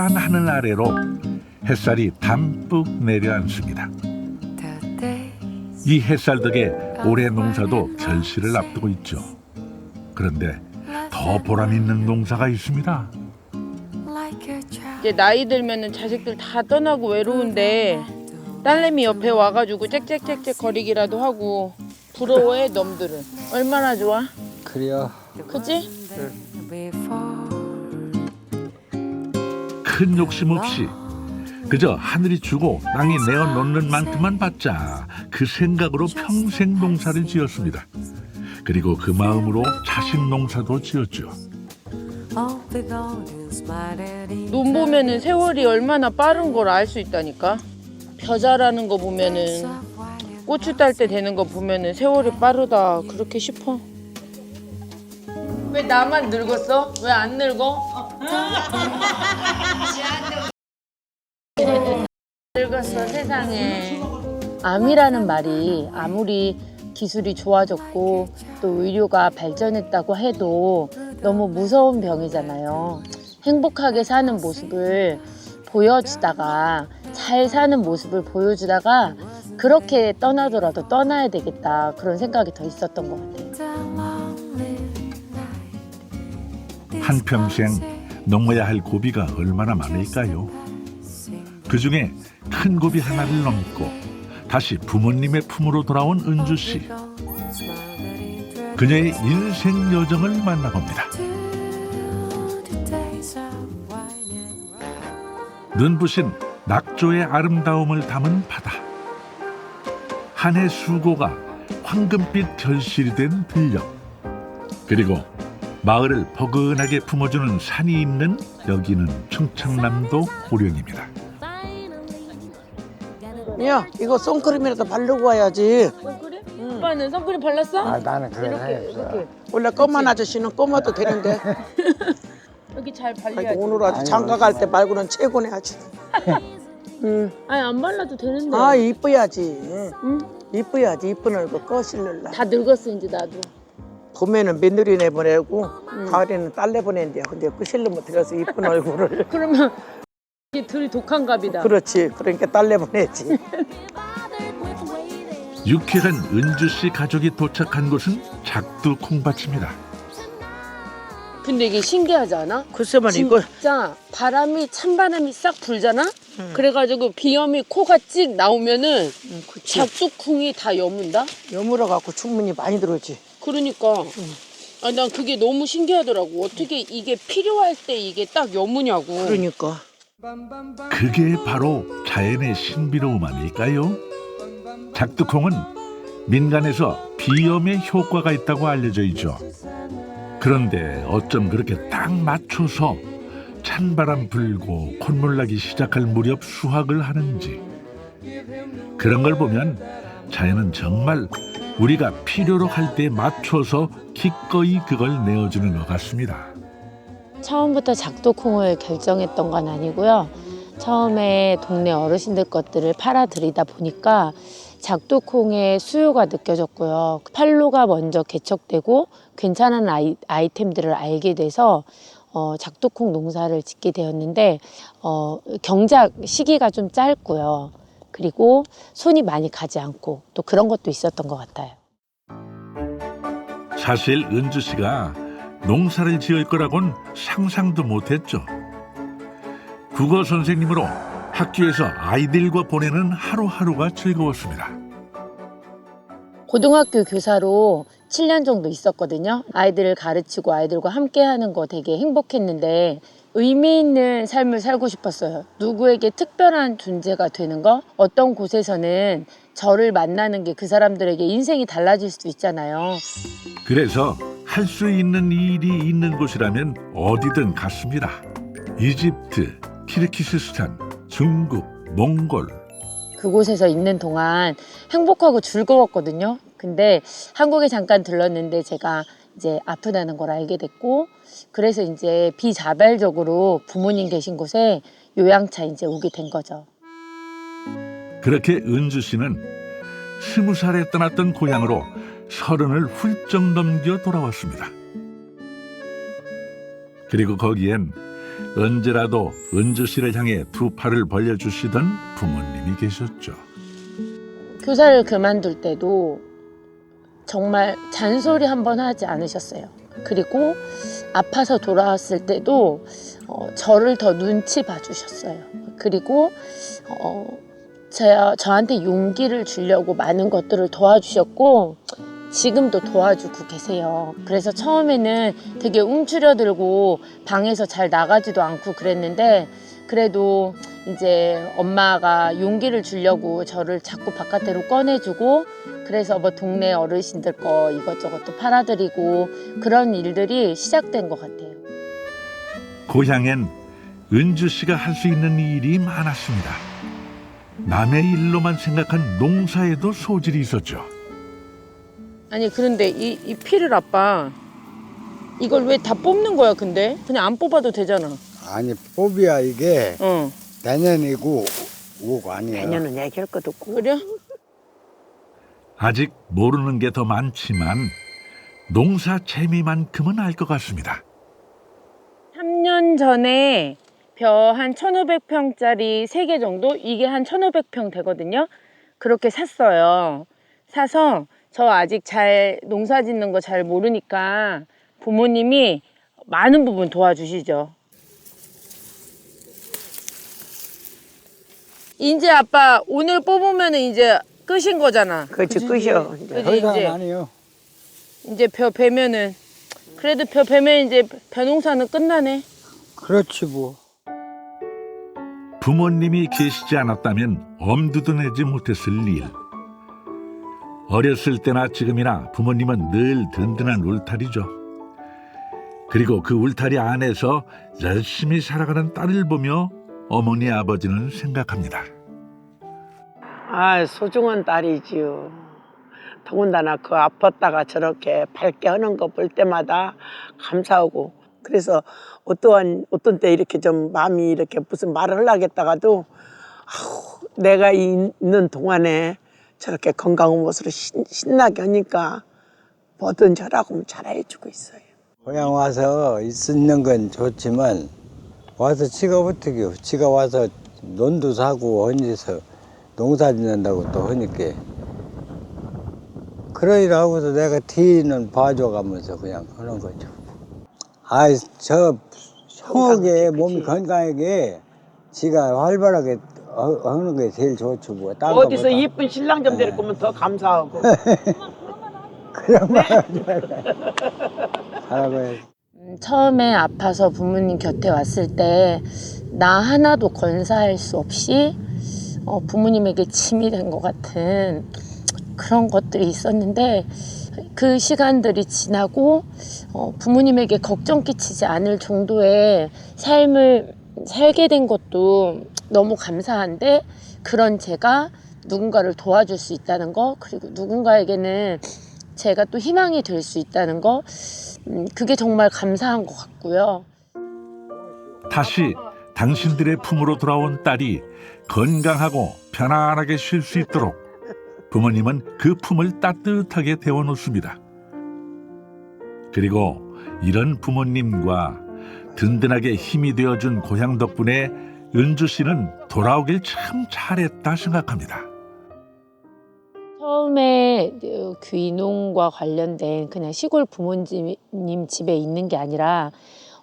파란 하늘 아래로 햇살이 담뿍 내려앉습니다. 이 햇살 덕에 올해 농사도 결실을 앞두고 있죠. 그런데 더 보람 있는 농사가 있습니다. 이제 나이 들면은 자식들 다 떠나고 외로운데 딸내미 옆에 와가지고 짹짹짹짹 거리기라도 하고 부러워해 놈들은 얼마나 좋아 그래요. 그치? 큰 욕심 없이. 그저 하늘이 주고 땅이 내어 놓는 만큼만 받자. 그 생각으로 평생 농사를 지었습니다. 그리고 그 마음으로 자식 농사도 지었죠. 눈 보면은 세월이 얼마나 빠른 걸 알 수 있다니까? 벼 자라는 거 보면은 고추 딸 때 되는 거 보면은 세월이 빠르다. 그렇게 싶어 왜 나만 늙었어? 왜 안 늙어? 늙었어 세상에 암이라는 말이 아무리 기술이 좋아졌고 또 의료가 발전했다고 해도 너무 무서운 병이잖아요. 행복하게 사는 모습을 보여주다가 잘 사는 모습을 보여주다가 그렇게 떠나더라도 떠나야 되겠다 그런 생각이 더 있었던 것 같아요. 한평생 넘어야 할 고비가 얼마나 많을까요? 그 중에 큰 고비 하나를 넘고 다시 부모님의 품으로 돌아온 은주 씨. 그녀의 인생 여정을 만나봅니다. 눈부신 낙조의 아름다움을 담은 바다. 한 해 수고가 황금빛 결실이 된 들녘. 그리고 마을을 포근하게 품어주는 산이 있는 여기는 충청남도 고령입니다. 야, 이거 선크림이라도 바르고 와야지. 선크림? 오빠는 선크림 발랐어? 아 나는 그래 이렇게. 이렇게 원래 검은 아저씨는 검어도 되는데. 여기 잘 발려야지. 오늘 아주 장가 갈 때 말고는 최고네 아주. 응. 아니 안 발라도 되는데. 아 이뻐야지. 응? 이뻐야지 이쁜 얼굴 꺼실를라. 다 늙었어 이제 나도. 봄에는 며느리 내보내고 가을에는 딸 내 보낸대요. 근데 끄실로 못 들여서 이쁜 얼굴을. 그러면 이게 덜 독한 갑이다. 그렇지. 그러니까 딸 내 보내지. 유쾌한 은주 씨 가족이 도착한 곳은 작두 콩밭입니다. 근데 이게 신기하지 않아? 글쎄만 이거 진짜 바람이 찬바람이 싹 불잖아. 그래가지고 비염이 코가 찍 나오면은 응, 그치. 작두콩이 다 여문다. 여물어 갖고 충분히 많이 들어오지. 그러니까. 아, 난 그게 너무 신기하더라고. 어떻게 이게 필요할 때 이게 딱 여무냐고. 그러니까. 그게 바로 자연의 신비로움 아닐까요? 작두콩은 민간에서 비염에 효과가 있다고 알려져 있죠. 그런데 어쩜 그렇게 딱 맞춰서 찬바람 불고 콧물 나기 시작할 무렵 수확을 하는지 그런 걸 보면 자연은 정말 우리가 필요로 할 때 맞춰서 기꺼이 그걸 내어주는 것 같습니다. 처음부터 작두콩을 결정했던 건 아니고요. 처음에 동네 어르신들 것들을 팔아들이다 보니까 작두콩의 수요가 느껴졌고요. 팔로가 먼저 개척되고 괜찮은 아이, 아이템들을 알게 돼서 어, 작두콩 농사를 짓게 되었는데 어, 경작 시기가 좀 짧고요. 그리고 손이 많이 가지 않고 또 그런 것도 있었던 것 같아요. 사실 은주 씨가 농사를 지을 거라곤 상상도 못했죠. 국어 선생님으로 학교에서 아이들과 보내는 하루하루가 즐거웠습니다. 고등학교 교사로 7년 정도 있었거든요. 아이들을 가르치고 아이들과 함께 하는 거 되게 행복했는데 의미 있는 삶을 살고 싶었어요. 누구에게 특별한 존재가 되는 거? 어떤 곳에서는 저를 만나는 게 그 사람들에게 인생이 달라질 수도 있잖아요. 그래서 할 수 있는 일이 있는 곳이라면 어디든 갔습니다. 이집트, 키르키스스탄, 중국, 몽골, 그곳에서 있는 동안 행복하고 즐거웠거든요. 근데 한국에 잠깐 들렀는데 제가 이제 아프다는 걸 알게 됐고 그래서 이제 비자발적으로 부모님 계신 곳에 요양차 이제 오게 된 거죠. 그렇게 은주 씨는 스무 살에 떠났던 고향으로 서른을 훌쩍 넘겨 돌아왔습니다. 그리고 거기엔 언제라도 은주 씨를 향해 두 팔을 벌려주시던 부모님이 계셨죠. 교사를 그만둘 때도 정말 잔소리 한 번 하지 않으셨어요. 그리고 아파서 돌아왔을 때도 어, 저를 더 눈치 봐주셨어요. 그리고 어, 저, 저한테 용기를 주려고 많은 것들을 도와주셨고 지금도 도와주고 계세요. 그래서 처음에는 되게 움츠려들고 방에서 잘 나가지도 않고 그랬는데 그래도 이제 엄마가 용기를 주려고 저를 자꾸 바깥으로 꺼내주고 그래서 뭐 동네 어르신들 거 이것저것 또 팔아드리고 그런 일들이 시작된 것 같아요. 고향엔 은주 씨가 할 수 있는 일이 많았습니다. 남의 일로만 생각한 농사에도 소질이 있었죠. 아니 그런데 이, 이 피를 아빠 이걸 왜 다 뽑는 거야 근데? 그냥 안 뽑아도 되잖아. 아니 뽑이야 이게 어. 내년이고 옥 아니야. 내년은 얘기할 것도 없고 그래? 아직 모르는 게 더 많지만 농사 재미만큼은 알 것 같습니다. 3년 전에 벼 한 1,500평짜리 3개 정도? 이게 한 1,500평 되거든요. 그렇게 샀어요. 사서 저 아직 잘 농사 짓는 거 잘 모르니까 부모님이 많은 부분 도와주시죠. 이제 아빠 오늘 뽑으면 이제 끝인 거잖아. 그렇지 끝이요 이제. 그지 더 이상 이제 아니요. 이제 벼 베면은 그래도 벼 베면 이제 벼 농사는 끝나네. 그렇지 뭐. 부모님이 계시지 않았다면 엄두도 내지 못했을 일. 어렸을 때나 지금이나 부모님은 늘 든든한 울타리죠. 그리고 그 울타리 안에서 열심히 살아가는 딸을 보며 어머니 아버지는 생각합니다. 아 소중한 딸이지요 더군다나 그 아팠다가 저렇게 밝게 하는 거 볼 때마다 감사하고 그래서 어떠한 어떤 때 이렇게 좀 마음이 이렇게 무슨 말을 하려겠다가도 아우 내가 있는 동안에 저렇게 건강한 모습으로 신, 신나게 하니까 뭐든 저라고 잘해주고 있어요. 고향 와서 있는 건 좋지만 와서 지가 어떻게 요 지가 와서 논도 사고 언제서 농사 짓는다고 또 하니까 그러이라고서 내가 뒤는 봐줘가면서 그냥 하는 거죠. 아이 저 형하게 그치? 건강하게 지가 활발하게 어- 하는 게 제일 좋죠 뭐. 딴 어디서 거보다. 이쁜 신랑 좀 데리고 오면 더 감사하고. 그런 말 하지 말고 하라고 해야지. 음, 처음에 아파서 부모님 곁에 왔을 때 나 하나도 건사할 수 없이 어, 부모님에게 짐이 된 것 같은 그런 것들이 있었는데 그 시간들이 지나고 어, 부모님에게 걱정 끼치지 않을 정도의 삶을 살게 된 것도 너무 감사한데 그런 제가 누군가를 도와줄 수 있다는 거 그리고 누군가에게는 제가 또 희망이 될 수 있다는 거 음, 그게 정말 감사한 것 같고요. 다시 당신들의 품으로 돌아온 딸이 건강하고 편안하게 쉴 수 있도록 부모님은 그 품을 따뜻하게 데워놓습니다. 그리고 이런 부모님과 든든하게 힘이 되어준 고향 덕분에 은주 씨는 돌아오길 참 잘했다 생각합니다. 처음에 그 귀농과 관련된 그냥 시골 부모님 집에 있는 게 아니라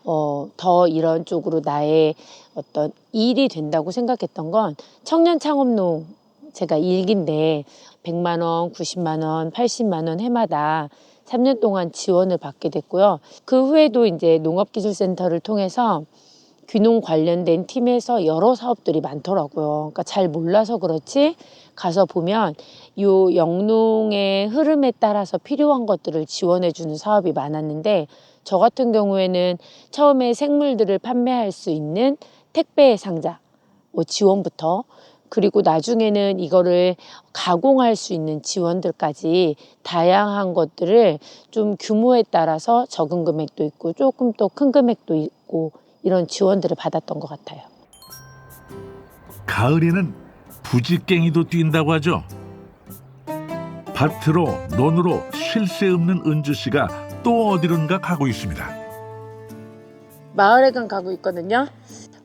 어, 더 이런 쪽으로 나의 어떤 일이 된다고 생각했던 건 청년 창업농 제가 일기인데 100만 원, 90만 원, 80만 원 해마다 3년 동안 지원을 받게 됐고요. 그 후에도 이제 농업기술센터를 통해서 귀농 관련된 팀에서 여러 사업들이 많더라고요. 그러니까 잘 몰라서 그렇지 가서 보면 요 영농의 흐름에 따라서 필요한 것들을 지원해 주는 사업이 많았는데 저 같은 경우에는 처음에 생물들을 판매할 수 있는 택배 상자 뭐 지원부터 그리고 나중에는 이거를 가공할 수 있는 지원들까지 다양한 것들을 좀 규모에 따라서 적은 금액도 있고 조금 또 큰 금액도 있고 이런 지원들을 받았던 것 같아요. 가을에는 부지깽이도 뛴다고 하죠. 밭으로 논으로 쉴 새 없는 은주 씨가 또 어디론가 가고 있습니다. 마을회관 가고 있거든요.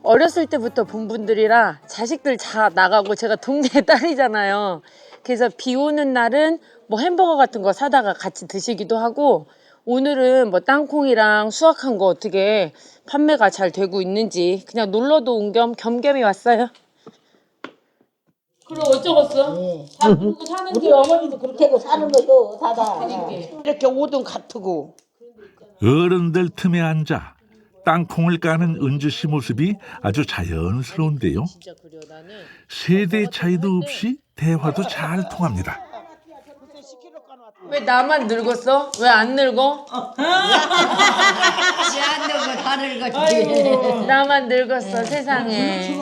어렸을 때부터 본 분들이라 자식들 다 나가고 제가 동네 딸이잖아요. 그래서 비 오는 날은 뭐 햄버거 같은 거 사다가 같이 드시기도 하고 오늘은 뭐 땅콩이랑 수확한 거 어떻게 판매가 잘 되고 있는지 그냥 놀러도 온 겸 겸겸히 왔어요. 그럼 어쩌겠어? 다 그러고 사는데 우리 어머니도 그렇게 사는 거요 다다. 이렇게 오등 같고 어른들 틈에 앉아 땅콩을 까는 은주 씨 모습이 아주 자연스러운데요. 진짜 그려 나는 세대 차이도 없이 대화도 잘 통합니다. 왜 나만 늙었어? 왜 안 늙어? 나만 늙었어 세상에.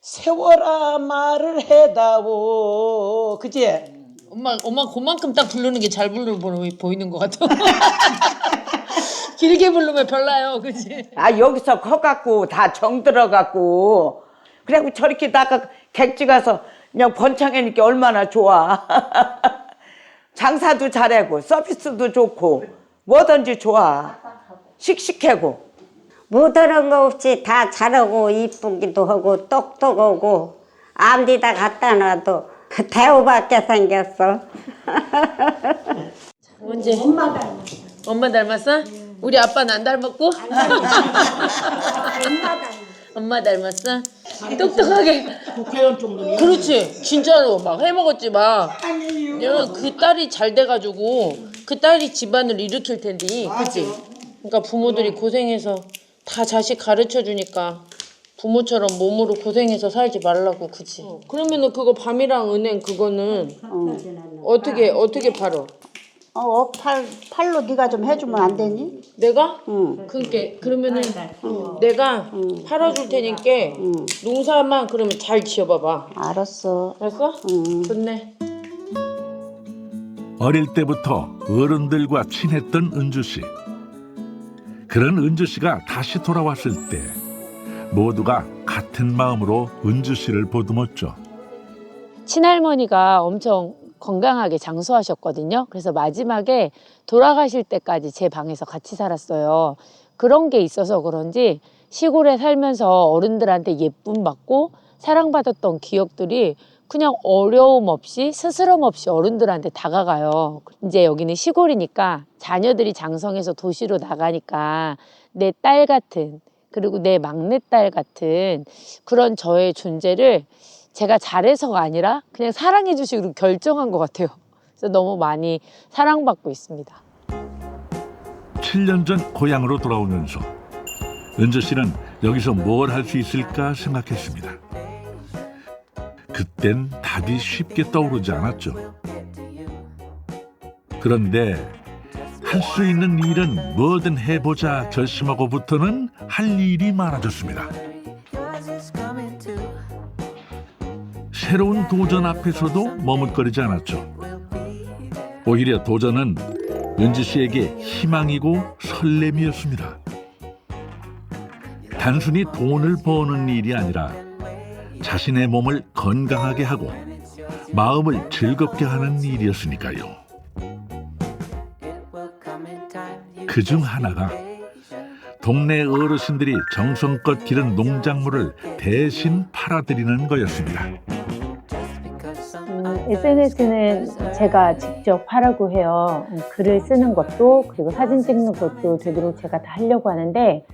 세월아 말을 해다오 그지? 엄마 엄마 그만큼 딱 부르는 게 잘 부르 보이- 보이는 것 같아. 길게 부르면 별나요, 그지? 아 여기서 커갖고 다 정 들어갖고 그래갖고 저렇게 나가 객지 가서 그냥 번창하니까 얼마나 좋아. 장사도 잘하고 서비스도 좋고 뭐든지 좋아. 씩씩하고. 못하는 거 없이 다 잘하고 이쁘기도 하고 똑똑하고 아무데다 갖다 놔도 그 대우받게 생겼어. 언제? 엄마 닮았어. 엄마 닮았어? 우리 아빠는 안 닮았고? 엄마 닮았어. 똑똑하게. 국회의원 정도요? 그렇지. 진짜로 막 해먹었지 막. 내가 그 딸이 잘 돼가지고 그 딸이 집안을 일으킬 텐데, 그치? 그러니까 부모들이 고생해서 다 자식 가르쳐 주니까 부모처럼 몸으로 고생해서 살지 말라고, 그치? 그러면은 그거 밤이랑 은행 그거는 어떻게 어떻게 팔어? 어, 팔, 팔로 네가 좀 해주면 안 되니? 내가? 응. 그러니까 그러면은 내가 팔아줄 테니까 농사만 그러면 잘 지어봐봐. 알았어. 알았어? 응. 좋네. 어릴 때부터 어른들과 친했던 은주 씨. 그런 은주 씨가 다시 돌아왔을 때 모두가 같은 마음으로 은주 씨를 보듬었죠. 친할머니가 엄청 건강하게 장수하셨거든요. 그래서 마지막에 돌아가실 때까지 제 방에서 같이 살았어요. 그런 게 있어서 그런지 시골에 살면서 어른들한테 예쁨 받고 사랑받았던 기억들이 그냥 어려움 없이 스스럼 없이 어른들한테 다가가요. 이제 여기는 시골이니까 자녀들이 장성해서 도시로 나가니까 내 딸 같은 그리고 내 막내딸 같은 그런 저의 존재를 제가 잘해서가 아니라 그냥 사랑해 주시기로 결정한 것 같아요. 그래서 너무 많이 사랑받고 있습니다. 7년 전 고향으로 돌아오면서 은주 씨는 여기서 뭘 할 수 있을까 생각했습니다. 그땐 답이 쉽게 떠오르지 않았죠. 그런데 할 수 있는 일은 뭐든 해보자 결심하고부터는 할 일이 많아졌습니다. 새로운 도전 앞에서도 머뭇거리지 않았죠. 오히려 도전은 은지 씨에게 희망이고 설렘이었습니다. 단순히 돈을 버는 일이 아니라 자신의 몸을 건강하게 하고 마음을 즐겁게 하는 일이었으니까요. 그 중 하나가 동네 어르신들이 정성껏 기른 농작물을 대신 팔아드리는 거였습니다. SNS는 제가 직접 하라고 해요. 음, 글을 쓰는 것도 그리고 사진 찍는 것도 되도록 제가 다 하려고 하는데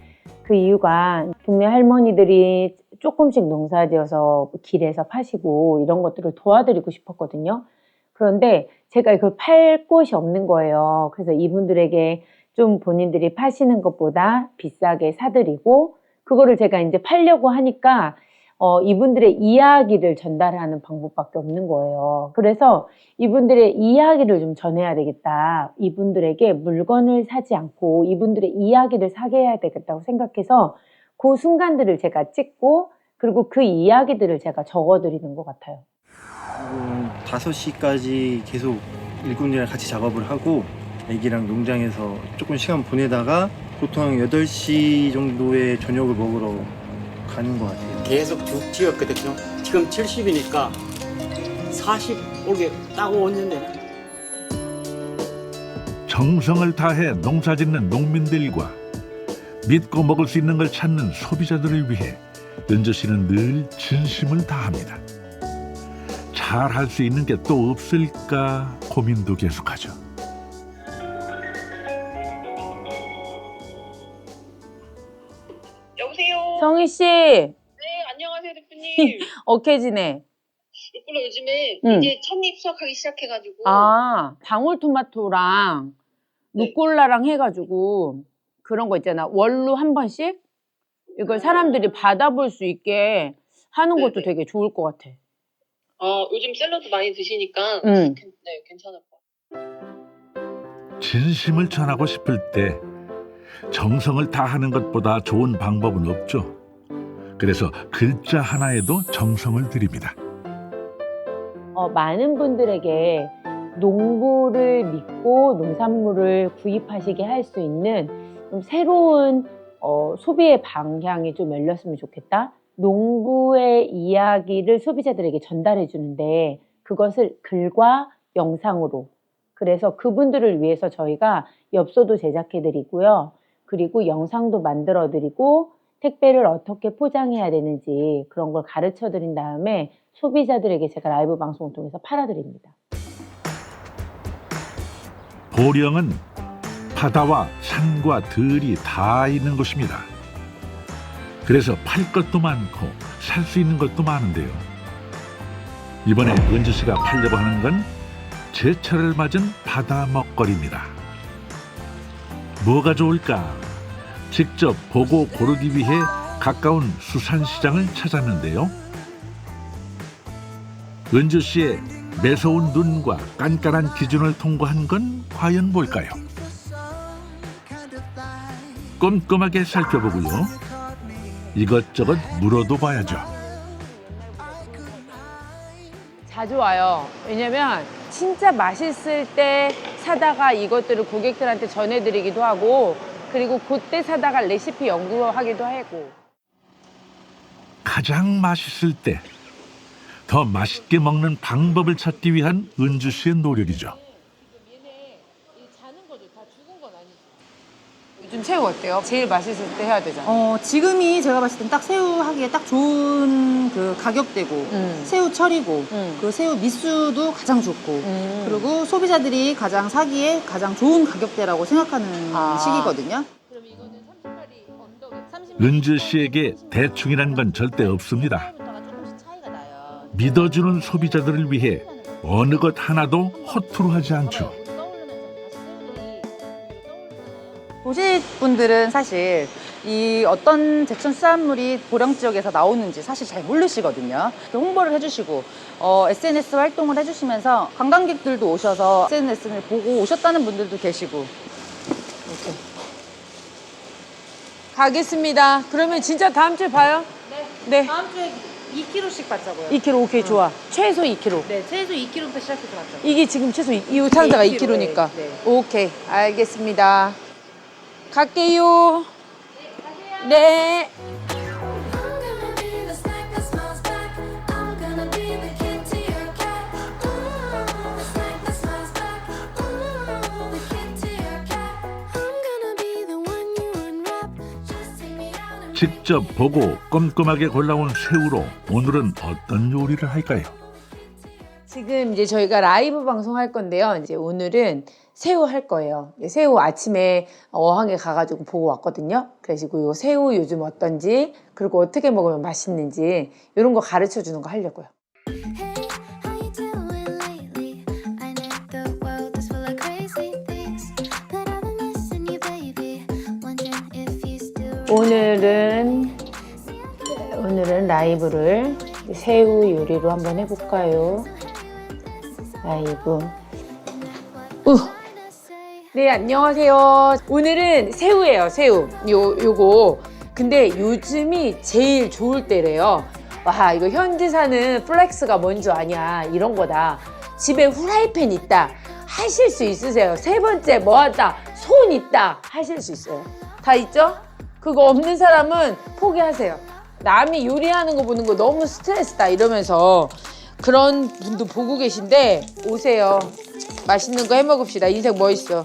그 이유가 동네 할머니들이 조금씩 농사지어서 길에서 파시고 이런 것들을 도와드리고 싶었거든요. 그런데 제가 이걸 팔 곳이 없는 거예요. 그래서 이분들에게 좀 본인들이 파시는 것보다 비싸게 사드리고 그거를 제가 이제 팔려고 하니까 어, 이분들의 이야기를 전달하는 방법밖에 없는 거예요. 그래서 이분들의 이야기를 좀 전해야 되겠다. 이분들에게 물건을 사지 않고 이분들의 이야기를 사게 해야 되겠다고 생각해서 그 순간들을 제가 찍고 그리고 그 이야기들을 제가 적어드리는 것 같아요. 음, 5시까지 계속 일꾼이랑 같이 작업을 하고 애기랑 농장에서 조금 시간 보내다가 보통 8시 정도에 저녁을 먹으러 가는 것 같아요. 계속 쭉 지었거든요. 지금 70이니까 40 올게 딱 오는데 정성을 다해 농사짓는 농민들과 믿고 먹을 수 있는 걸 찾는 소비자들을 위해 은주 씨는 늘 진심을 다합니다. 잘 할 수 있는 게 또 없을까 고민도 계속하죠. 여보세요. 성희 씨, 네, 안녕하세요, 대표님. 어케 지내? 루꼴라 요즘에 응. 이제 첫입 수확하기 시작해가지고. 아, 방울토마토랑 루꼴라랑 해가지고 그런 거 있잖아. 월로 한 번씩 이걸 사람들이 받아볼 수 있게 하는 것도 네네. 되게 좋을 것 같아. 어, 요즘 샐러드 많이 드시니까. 응. 괜- 네, 괜찮을 것 같아요. 진심을 전하고 싶을 때 정성을 다하는 것보다 좋은 방법은 없죠. 그래서 글자 하나에도 정성을 들입니다. 어, 많은 분들에게 농부를 믿고 농산물을 구입하시게 할 수 있는 좀 새로운 어, 소비의 방향이 좀 열렸으면 좋겠다. 농부의 이야기를 소비자들에게 전달해 주는데 그것을 글과 영상으로 그래서 그분들을 위해서 저희가 엽서도 제작해 드리고요. 그리고 영상도 만들어 드리고 택배를 어떻게 포장해야 되는지 그런 걸 가르쳐 드린 다음에 소비자들에게 제가 라이브 방송을 통해서 팔아 드립니다. 보령은 바다와 산과 들이 다 있는 곳입니다. 그래서 팔 것도 많고 살 수 있는 것도 많은데요. 이번에 은주 씨가 팔려고 하는 건 제철을 맞은 바다 먹거리입니다. 뭐가 좋을까? 직접 보고 고르기 위해 가까운 수산시장을 찾았는데요. 은주 씨의 매서운 눈과 깐깐한 기준을 통과한 건 과연 뭘까요? 꼼꼼하게 살펴보고요. 이것저것 물어도 봐야죠. 자주 와요. 왜냐면 진짜 맛있을 때 사다가 이것들을 고객들한테 전해드리기도 하고 그리고 그때 사다가 레시피 연구하기도 하고 가장 맛있을 때 더 맛있게 먹는 방법을 찾기 위한 은주 씨의 노력이죠. 요즘 새우 어때요? 제일 맛있을 때 해야 되잖아. 어, 지금이 제가 봤을 땐 딱 새우 하기에 딱 좋은 그 가격대고 음. 새우 철이고 음. 그 새우 미수도 가장 좋고 음. 그리고 소비자들이 가장 사기에 가장 좋은 가격대라고 생각하는 아. 시기거든요. 은주 씨에게 대충이란 건 절대 없습니다. 믿어주는 소비자들을 위해 어느 것 하나도 허투루 하지 않죠. 도시 분들은 사실 이 어떤 제천 수산물이 보령 지역에서 나오는지 사실 잘 모르시거든요. 그 홍보를 해주시고 어, SNS 활동을 해주시면서 관광객들도 오셔서 SNS를 보고 오셨다는 분들도 계시고 가겠습니다. 그러면 진짜 다음 주에 봐요. 네. 네. 다음 주에 2kg씩 받자고요. 2kg 오케이 좋아. 최소 2kg. 네, 최소 2kg부터 시작해서 받자고. 이게 지금 최소 이, 이 상자가 2kg, 2kg니까. 네. 오케이 알겠습니다. 갈게요. 네. 직접 보고 꼼꼼하게 골라온 새우로 오늘은 어떤 요리를 할까요? 지금 이제 저희가 라이브 방송할 건데요. 이제 오늘은 새우 할 거예요. 새우 아침에 어항에 가가지고 보고 왔거든요. 그래가지고 요 새우 요즘 어떤지 그리고 어떻게 먹으면 맛있는지 이런 거 가르쳐 주는 거 하려고요. 오늘은 오늘은 라이브를 새우 요리로 한번 해볼까요? 라이브. 우. 네 안녕하세요. 오늘은 새우예요 새우. 요 요거. 근데 요즘이 제일 좋을 때래요. 와 이거 현지사는 플렉스가 뭔지 아냐 이런 거다. 집에 후라이팬 있다. 하실 수 있으세요. 세 번째 뭐 하다 손 있다 하실 수 있어요. 다 있죠? 그거 없는 사람은 포기하세요. 남이 요리하는 거 보는 거 너무 스트레스다 이러면서 그런 분도 보고 계신데 오세요. 맛있는 거 해 먹읍시다. 인생 뭐 있어?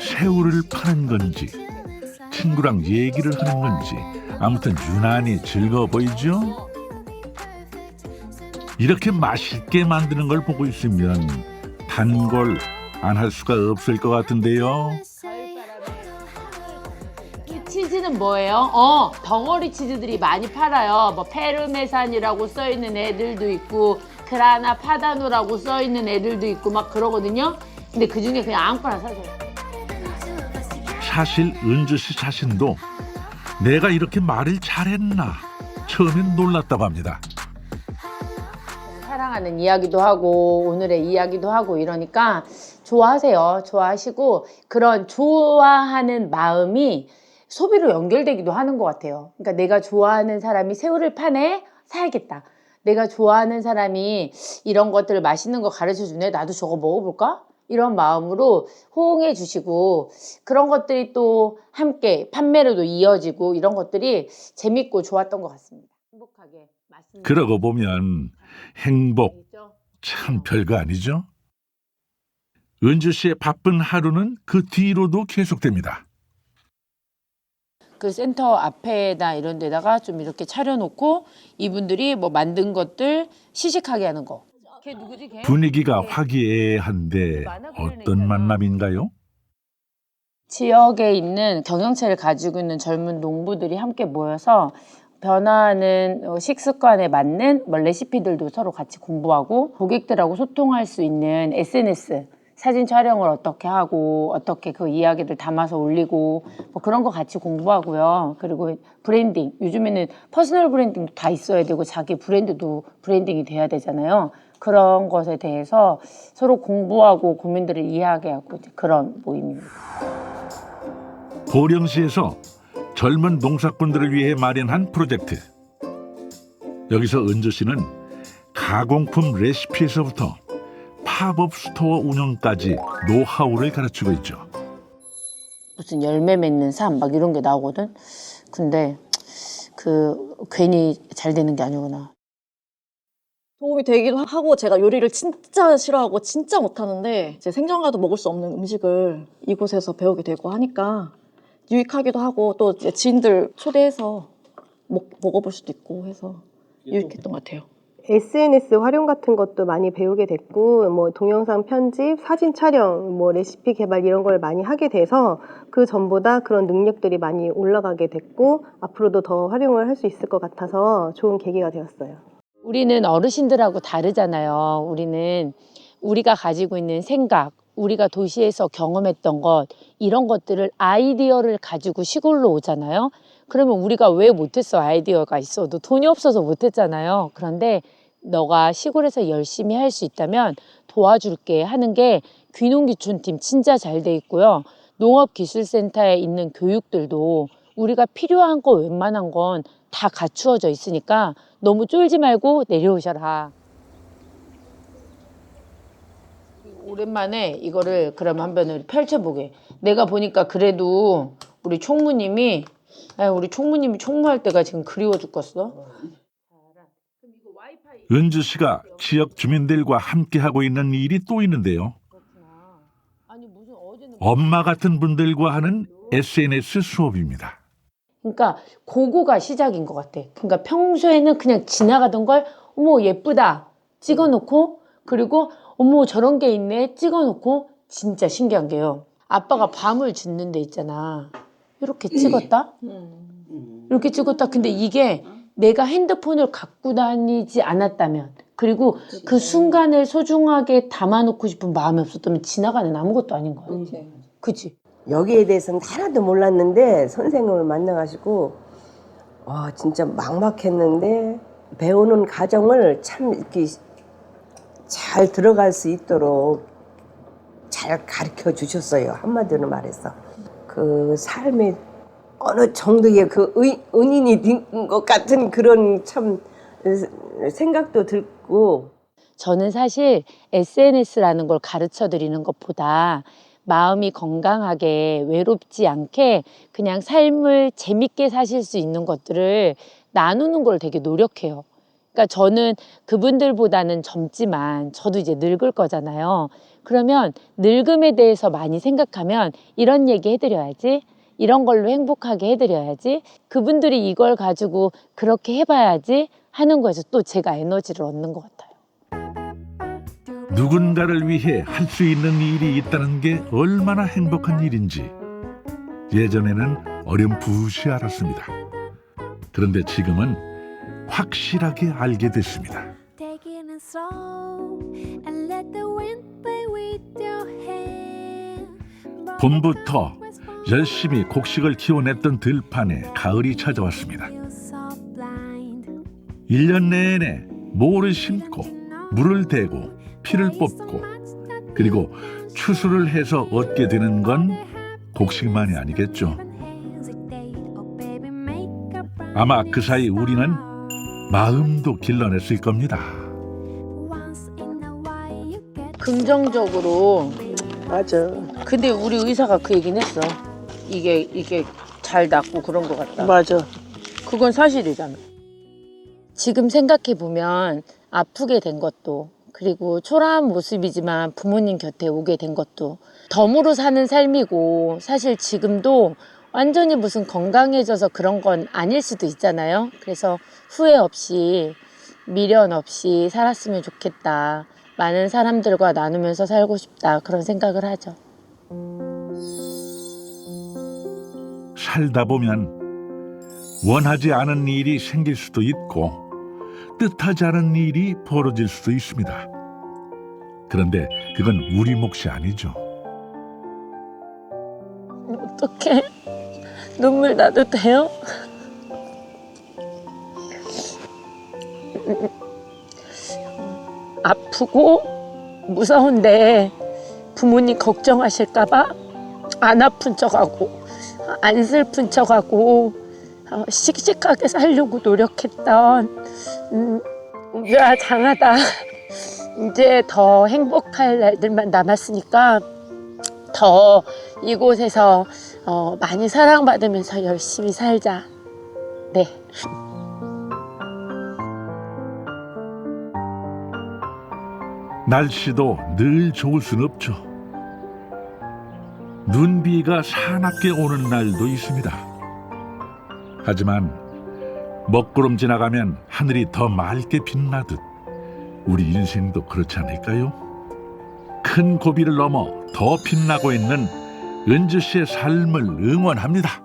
새우를 파는 건지 친구랑 얘기를 하는 건지 아무튼 유난히 즐거워 보이죠? 이렇게 맛있게 만드는 걸 보고 있으면 단골 안 할 수가 없을 것 같은데요. 이 치즈는 뭐예요? 어, 덩어리 치즈들이 많이 팔아요. 뭐 페르메산이라고 써 있는 애들도 있고 그라나 파다노라고 써 있는 애들도 있고 막 그러거든요. 근데 그 중에 그냥 아무거나 사줘요. 사실 은주 씨 자신도 내가 이렇게 말을 잘했나 처음엔 놀랐다고 합니다. 사랑하는 이야기도 하고 오늘의 이야기도 하고 이러니까 좋아하세요. 좋아하시고 그런 좋아하는 마음이 소비로 연결되기도 하는 것 같아요. 그러니까 내가 좋아하는 사람이 새우를 파네 사야겠다. 내가 좋아하는 사람이 이런 것들을 맛있는 거 가르쳐 주네 나도 저거 먹어볼까? 이런 마음으로 호응해 주시고 그런 것들이 또 함께 판매로도 이어지고 이런 것들이 재밌고 좋았던 것 같습니다. 행복하게 맛있는 그러고 보면 행복. 참 별거 아니죠? 은주 씨의 바쁜 하루는 그 뒤로도 계속됩니다. 그 센터 앞에다 이런 데다가 좀 이렇게 차려놓고 이분들이 뭐 만든 것들 시식하게 하는 거. 걔 누구지 걔? 분위기가 화기애애한데 어떤 만남인가요? 지역에 있는 경영체를 가지고 있는 젊은 농부들이 함께 모여서 변화하는 어, 식습관에 맞는 뭐 레시피들도 서로 같이 공부하고 고객들하고 소통할 수 있는 SNS 사진 촬영을 어떻게 하고 어떻게 그 이야기를 담아서 올리고 뭐 그런 거 같이 공부하고요. 그리고 브랜딩 요즘에는 퍼스널 브랜딩도 다 있어야 되고 자기 브랜드도 브랜딩이 돼야 되잖아요. 그런 것에 대해서 서로 공부하고 고민들을 이해하게 하고 그런 모임입니다. 고령시에서 젊은 농사꾼들을 위해 마련한 프로젝트. 여기서 은주 씨는 가공품 레시피에서부터 팝업 스토어 운영까지 노하우를 가르치고 있죠. 무슨 열매 맺는 삶 막 이런 게 나오거든. 근데 그 괜히 잘 되는 게 아니구나. 도움이 되기도 하고 제가 요리를 진짜 싫어하고 진짜 못하는데 제 생전가도 먹을 수 없는 음식을 이곳에서 배우게 되고 하니까 유익하기도 하고 또 지인들 초대해서 먹, 먹어볼 수도 있고 해서 유익했던 것 같아요. SNS 활용 같은 것도 많이 배우게 됐고, 뭐 동영상 편집, 사진 촬영, 뭐 레시피 개발 이런 걸 많이 하게 돼서 그 전보다 그런 능력들이 많이 올라가게 됐고, 앞으로도 더 활용을 할 수 있을 것 같아서 좋은 계기가 되었어요. 우리는 어르신들하고 다르잖아요. 우리는 우리가 가지고 있는 생각, 우리가 도시에서 경험했던 것, 이런 것들을 아이디어를 가지고 시골로 오잖아요. 그러면 우리가 왜 못했어? 아이디어가 있어도 돈이 없어서 못했잖아요. 그런데 너가 시골에서 열심히 할 수 있다면 도와줄게 하는 게 귀농귀촌팀 진짜 잘 돼 있고요. 농업기술센터에 있는 교육들도 우리가 필요한 거 웬만한 건 다 갖추어져 있으니까 너무 쫄지 말고 내려오셔라. 오랜만에 이거를 그럼 한번 펼쳐보게. 내가 보니까 그래도 우리 총무님이 아, 우리 총무님이 총무할 때가 지금 그리워 죽겠어. 은주 씨가 지역 주민들과 함께 하고 있는 일이 또 있는데요. 아니 무슨 어제는 엄마 같은 분들과 하는 SNS 수업입니다. 그러니까 그거가 시작인 것 같아. 그러니까 평소에는 그냥 지나가던 걸 어머 예쁘다 찍어놓고 그리고 어머 저런 게 있네 찍어놓고 진짜 신기한 게요. 아빠가 밤을 짓는 데 있잖아. 이렇게 찍었다. 이렇게 찍었다. 근데 이게 내가 핸드폰을 갖고 다니지 않았다면 그리고 그 순간을 소중하게 담아놓고 싶은 마음이 없었다면 지나가는 아무것도 아닌 거야. 그치? 여기에 대해서는 하나도 몰랐는데 선생님을 만나가지고 와 진짜 막막했는데 배우는 과정을 참 이렇게 잘 들어갈 수 있도록 잘 가르쳐 주셨어요 한마디로 말해서 그 삶의 어느 정도의 그 의, 은인이 된 것 같은 그런 참 생각도 들고 저는 사실 SNS라는 걸 가르쳐 드리는 것보다 마음이 건강하게 외롭지 않게 그냥 삶을 재밌게 사실 수 있는 것들을 나누는 걸 되게 노력해요. 그러니까 저는 그분들보다는 젊지만 저도 이제 늙을 거잖아요. 그러면 늙음에 대해서 많이 생각하면 이런 얘기 해드려야지. 이런 걸로 행복하게 해드려야지. 그분들이 이걸 가지고 그렇게 해봐야지 하는 거에서 또 제가 에너지를 얻는 것 같아요. 누군가를 위해 할 수 있는 일이 있다는 게 얼마나 행복한 일인지 예전에는 어렴풋이 알았습니다. 그런데 지금은 확실하게 알게 됐습니다. 봄부터 열심히 곡식을 키워냈던 들판에 가을이 찾아왔습니다. So blind. 1년 내내 모를 심고 물을 대고 피를 뽑고 그리고 추수를 해서 얻게 되는 건 곡식만이 아니겠죠. 아마 그 사이 우리는 마음도 길러냈을 겁니다. 긍정적으로 맞아. 근데 우리 의사가 그 얘기는 했어. 이게 이게 잘 낫고 그런 것 같다. 맞아. 그건 사실이잖아. 지금 생각해 보면 아프게 된 것도 그리고 초라한 모습이지만 부모님 곁에 오게 된 것도 덤으로 사는 삶이고 사실 지금도 완전히 무슨 건강해져서 그런 건 아닐 수도 있잖아요. 그래서 후회 없이 미련 없이 살았으면 좋겠다. 많은 사람들과 나누면서 살고 싶다. 그런 생각을 하죠. 살다 보면 원하지 않은 일이 생길 수도 있고 뜻하지 않은 일이 벌어질 수도 있습니다. 그런데 그건 우리 몫이 아니죠. 어떻게 눈물 나도 돼요? 아프고 무서운데 부모님 걱정하실까봐 안 아픈 척하고 안 슬픈 척하고 어, 씩씩하게 살려고 노력했던 음, 우리가 장하다 이제 더 행복할 날들만 남았으니까 더 이곳에서 어, 많이 사랑받으면서 열심히 살자. 네. 날씨도 늘 좋을 순 없죠. 눈비가 사납게 오는 날도 있습니다. 하지만 먹구름 지나가면 하늘이 더 맑게 빛나듯 우리 인생도 그렇지 않을까요? 큰 고비를 넘어 더 빛나고 있는 은주 씨의 삶을 응원합니다.